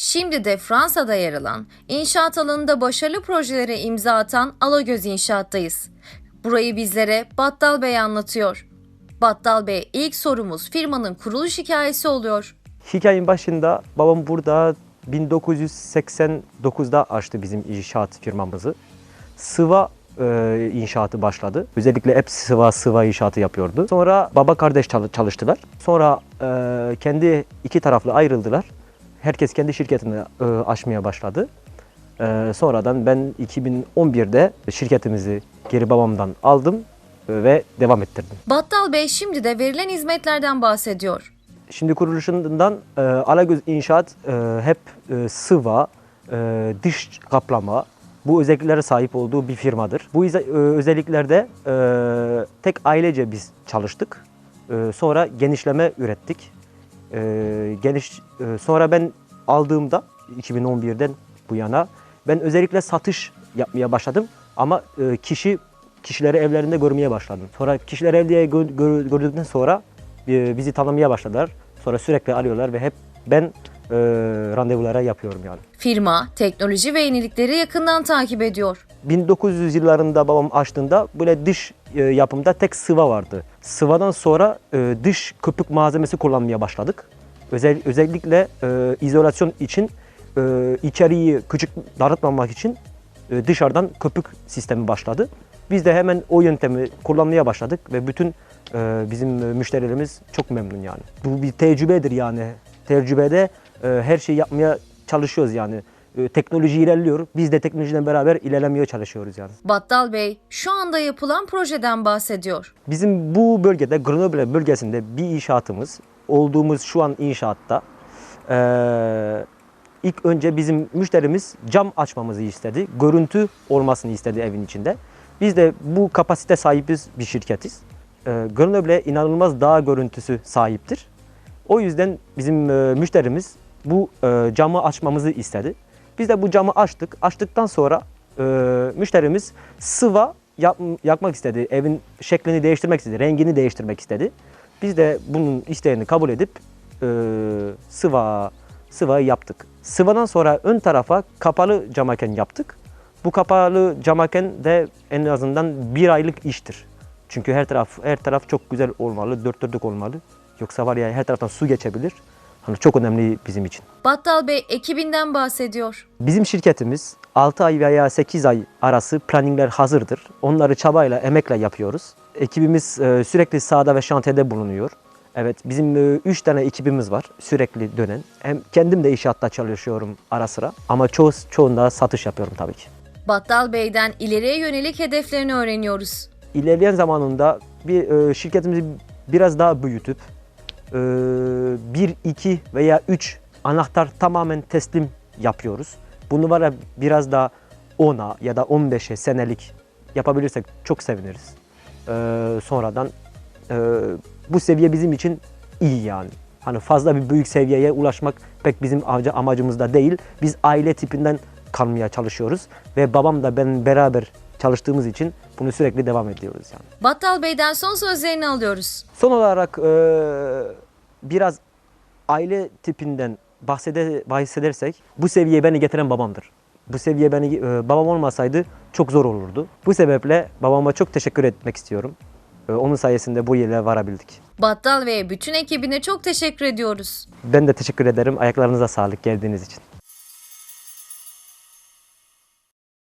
Şimdi de Fransa'da yer alan, inşaat alanında başarılı projelere imza atan Alagöz İnşaat'tayız. Burayı bizlere Battal Bey anlatıyor. Battal Bey ilk sorumuz firmanın kuruluş hikayesi oluyor. Hikayenin başında babam burada 1989'da açtı bizim inşaat firmamızı. Sıva e, inşaatı başladı. Özellikle hep sıva sıva inşaatı yapıyordu. Sonra baba kardeş çalı- çalıştılar. Sonra e, kendi iki taraflı ayrıldılar. Herkes kendi şirketini e, açmaya başladı. E, sonradan ben 2011'de şirketimizi geri babamdan aldım e, ve devam ettirdim. Battal Bey şimdi de verilen hizmetlerden bahsediyor. Şimdi kuruluşundan e, Alagöz İnşaat e, hep e, sıva, e, dış kaplama bu özelliklere sahip olduğu bir firmadır. Bu e, özelliklerde e, tek ailece biz çalıştık. E, sonra genişleme ürettik. E, geniş e, sonra ben aldığımda 2011'den bu yana ben özellikle satış yapmaya başladım ama e, kişi kişileri evlerinde görmeye başladım. Sonra kişileri evde gö- gör- gördükten sonra e, bizi tanımaya başladılar. Sonra sürekli arıyorlar ve hep ben e, randevulara yapıyorum yani. Firma teknoloji ve yenilikleri yakından takip ediyor. 1900 yıllarında babam açtığında böyle dış e, yapımda tek sıva vardı. Sıvadan sonra e, dış köpük malzemesi kullanmaya başladık. Özel, özellikle e, izolasyon için e, içeriği küçük darıtmamak için e, dışarıdan köpük sistemi başladı. Biz de hemen o yöntemi kullanmaya başladık ve bütün e, bizim müşterilerimiz çok memnun yani. Bu bir tecrübedir yani. Tecrübede e, her şeyi yapmaya çalışıyoruz yani. E, teknoloji ilerliyor. Biz de teknolojiden beraber ilerlemeye çalışıyoruz yani. Battal Bey şu anda yapılan projeden bahsediyor. Bizim bu bölgede Grenoble bölgesinde bir inşaatımız olduğumuz şu an inşaatta eee, ilk önce bizim müşterimiz cam açmamızı istedi. Görüntü olmasını istedi evin içinde. Biz de bu kapasite sahibiz bir şirketiz. Eee Grenoble inanılmaz dağ görüntüsü sahiptir. O yüzden bizim eee, müşterimiz bu eee, camı açmamızı istedi. Biz de bu camı açtık. Açtıktan sonra eee, müşterimiz sıva yap, yapmak istedi. Evin şeklini değiştirmek istedi. Rengini değiştirmek istedi. Biz de bunun isteğini kabul edip eee, sıva sıvayı yaptık. Sıvadan sonra ön tarafa kapalı camaken yaptık. Bu kapalı camaken de en azından bir aylık iştir. Çünkü her taraf her taraf çok güzel olmalı, dört dörtlük olmalı. Yoksa var ya her taraftan su geçebilir. Hani çok önemli bizim için. Battal Bey ekibinden bahsediyor. Bizim şirketimiz 6 ay veya 8 ay arası planningler hazırdır. Onları çabayla, emekle yapıyoruz. Ekibimiz e, sürekli sahada ve şantiyede bulunuyor. Evet, bizim 3 tane ekibimiz var sürekli dönen. Hem kendim de inşaatta çalışıyorum ara sıra ama çoğu, çoğunda satış yapıyorum tabii ki. Battal Bey'den ileriye yönelik hedeflerini öğreniyoruz. İlerleyen zamanında bir e, şirketimizi biraz daha büyütüp e, 1, 2 veya 3 anahtar tamamen teslim yapıyoruz. Bunu var ya biraz daha 10'a ya da 15'e senelik yapabilirsek çok seviniriz. E, sonradan e, bu seviye bizim için iyi yani. Hani fazla bir büyük seviyeye ulaşmak pek bizim amacımızda değil. Biz aile tipinden kalmaya çalışıyoruz ve babam da ben beraber çalıştığımız için bunu sürekli devam ediyoruz yani. Battal Bey'den son sözlerini alıyoruz. Son olarak e, biraz aile tipinden bahsede, bahsedersek bu seviyeye beni getiren babamdır. Bu seviye beni e, babam olmasaydı çok zor olurdu. Bu sebeple babama çok teşekkür etmek istiyorum. E, onun sayesinde bu yere varabildik. Battal ve bütün ekibine çok teşekkür ediyoruz. Ben de teşekkür ederim. Ayaklarınıza sağlık geldiğiniz için.